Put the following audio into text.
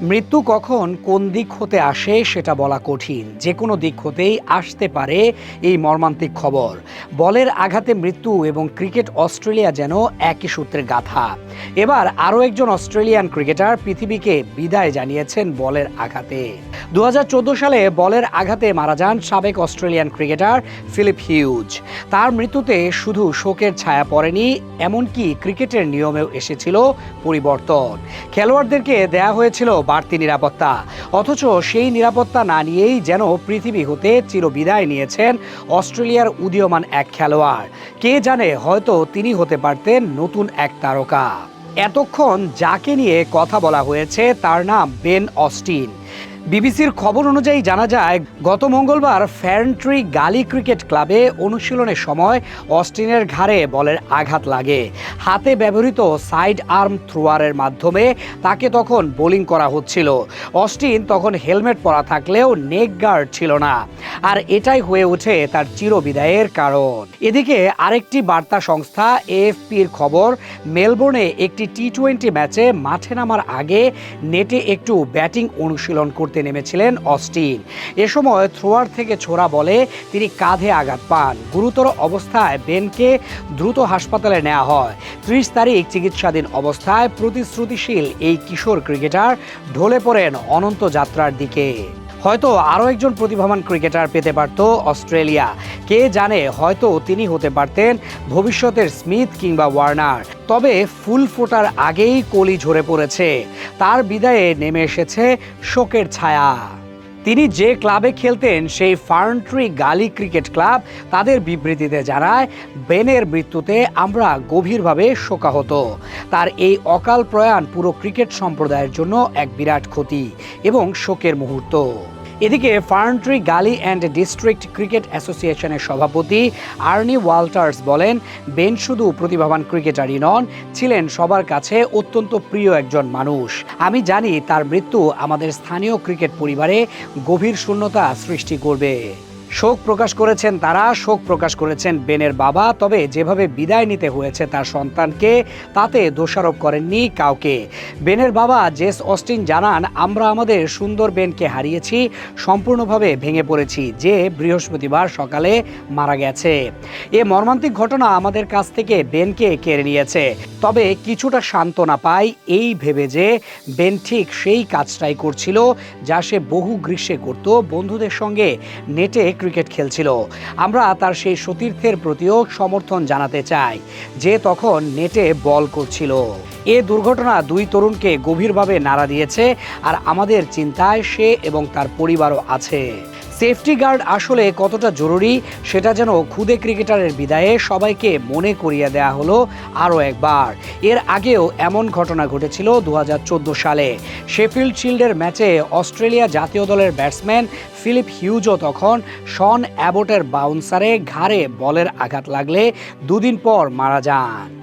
মৃত্যু কখন কোন দিক হতে আসে সেটা বলা কঠিন। যে কোনো দিক হতেই আসতে পারে এই মর্মান্তিক খবর। বলের আঘাতে মৃত্যু এবং ক্রিকেট অস্ট্রেলিয়া যেন একই সূত্রে গাথা। এবার আরও একজন অস্ট্রেলিয়ান ক্রিকেটার পৃথিবীকে বিদায় জানিয়েছেন বলের আঘাতে। দু সালে বলের আঘাতে মারা যান সাবেক অস্ট্রেলিয়ান ক্রিকেটার ফিলিপ হিউজ। তার মৃত্যুতে শুধু শোকের ছায়া পড়েনি, এমনকি ক্রিকেটের নিয়মেও এসেছিল পরিবর্তন। খেলোয়াড়দেরকে দেয়া হয়েছিল বাড়তি নিরাপত্তা, অথচ সেই নিরাপত্তা না নিয়েই যেন পৃথিবী হতে চিরবিদায় নিয়েছেন অস্ট্রেলিয়ার উদীয়মান এক খেলোয়াড়। কে জানে হয়তো তিনি হতে পারতেন নতুন এক তারকা। এতক্ষণ যাকে নিয়ে কথা বলা হয়েছে তার নাম বেন অস্টিন। বিবিসির খবর অনুযায়ী জানা যায়, গত মঙ্গলবার ফ্যান্ট্রি গালি ক্রিকেট ক্লাবে অনুশীলনের সময় অস্টিনের ঘাড়ে বলের আঘাত লাগে। হাতে ব্যবহৃত সাইড আর্ম থ্রোয়ারের মাধ্যমে তাকে তখন বোলিং করা হচ্ছিল। অস্টিন তখন হেলমেট পরা থাকলেও নেক গার্ড ছিল না। আর এটাই হয়ে ওঠে তার চিরবিদায়ের কারণ। এদিকে আরেকটি বার্তা সংস্থা এএফপির খবর, মেলবোর্নে একটি টি টোয়েন্টি ম্যাচে মাঠে নামার আগে নেটে একটু ব্যাটিং অনুশীলন করতে নেমেছিলেন অস্টিন। এ সময় থ্রোয়ার থেকে ছোড়া বলে তিনি কাঁধে আঘাত পান। গুরুতর অবস্থায় বেনকে দ্রুত হাসপাতালে নেওয়া হয়। ত্রিশ তারিখ চিকিৎসাধীন অবস্থায় প্রতিশ্রুতিশীল এই কিশোর ক্রিকেটার ঢলে পড়েন অনন্ত যাত্রার দিকে। হয়তো আরও একজন প্রতিভাবান ক্রিকেটার পেতে পারত অস্ট্রেলিয়া। কে জানে হয়তো তিনি হতে পারতেন ভবিষ্যতের স্মিথ কিংবা ওয়ার্নার। তবে ফুল ফোটার আগেই কলি ঝরে পড়েছে। তার বিদায়ে নেমে এসেছে শোকের ছায়া। তিনি যে ক্লাবে খেলতেন, সেই ফার্নট্রি গালি ক্রিকেট ক্লাব তাদের বিবৃতিতে জানায়, বেনের মৃত্যুতে আমরা গভীরভাবে শোকাহত। তার এই অকাল প্রয়াণ পুরো ক্রিকেট সম্প্রদায়ের জন্য এক বিরাট ক্ষতি এবং শোকের মুহূর্ত। এদিকে ফার্নট্রি, গালি অ্যান্ড ডিস্ট্রিক্ট ক্রিকেট অ্যাসোসিয়েশনের সভাপতি আর্নি ওয়াল্টার্স বলেন, বেন শুধু প্রতিভাবান ক্রিকেটারই নন, ছিলেন সবার কাছে অত্যন্ত প্রিয় একজন মানুষ। আমি জানি তার মৃত্যু আমাদের স্থানীয় ক্রিকেট পরিবারে গভীর শূন্যতা সৃষ্টি করবে। শোক প্রকাশ করেছেন তারা, শোক প্রকাশ করেছেন বেনের বাবা, তবে যেভাবে বিদায় নিতে হয়েছে তার সন্তানকে, তাতে দোষারোপ করেননি কাউকে। বেনের বাবা জেস অস্টিন জানান, আমরা আমাদের সুন্দর বেনকে হারিয়েছি, সম্পূর্ণভাবে ভেঙে পড়েছি, যে বৃহস্পতিবার সকালে মারা গেছে। এ মর্মান্তিক ঘটনা আমাদের কাছ থেকে বেনকে কেড়ে নিয়েছে। তবে কিছুটা সান্ত্বনা পাই এই ভেবে যে বেন ঠিক সেই কাজটাই করছিল, যা সে বহু গ্রীষ্মে করত। বন্ধুদের সঙ্গে নেটে ক্রিকেট খেলছিল। আমরা তার সেই সতীর্থের প্রতিও সমর্থন জানাতে চাই, যে তখন নেটে বল করছিল। এ দুর্ঘটনা দুই তরুণকে গভীরভাবে নাড়া দিয়েছে আর আমাদের চিন্তায় সে এবং তার পরিবারও আছে। সেফটি গার্ড আসলে কতটা জরুরি সেটা যেন খুদে ক্রিকেটারের বিদায়ে সবাইকে মনে করিয়ে দেয়া হলো আরও একবার। এর আগেও এমন ঘটনা ঘটেছিল দু হাজার চোদ্দ সালে। শেফিল্ড শিল্ডের ম্যাচে অস্ট্রেলিয়া জাতীয় দলের ব্যাটসম্যান ফিলিপ হিউজও তখন শন অ্যাবোটের বাউন্সারে ঘাড়ে বলের আঘাত লাগলে দুদিন পর মারা যান।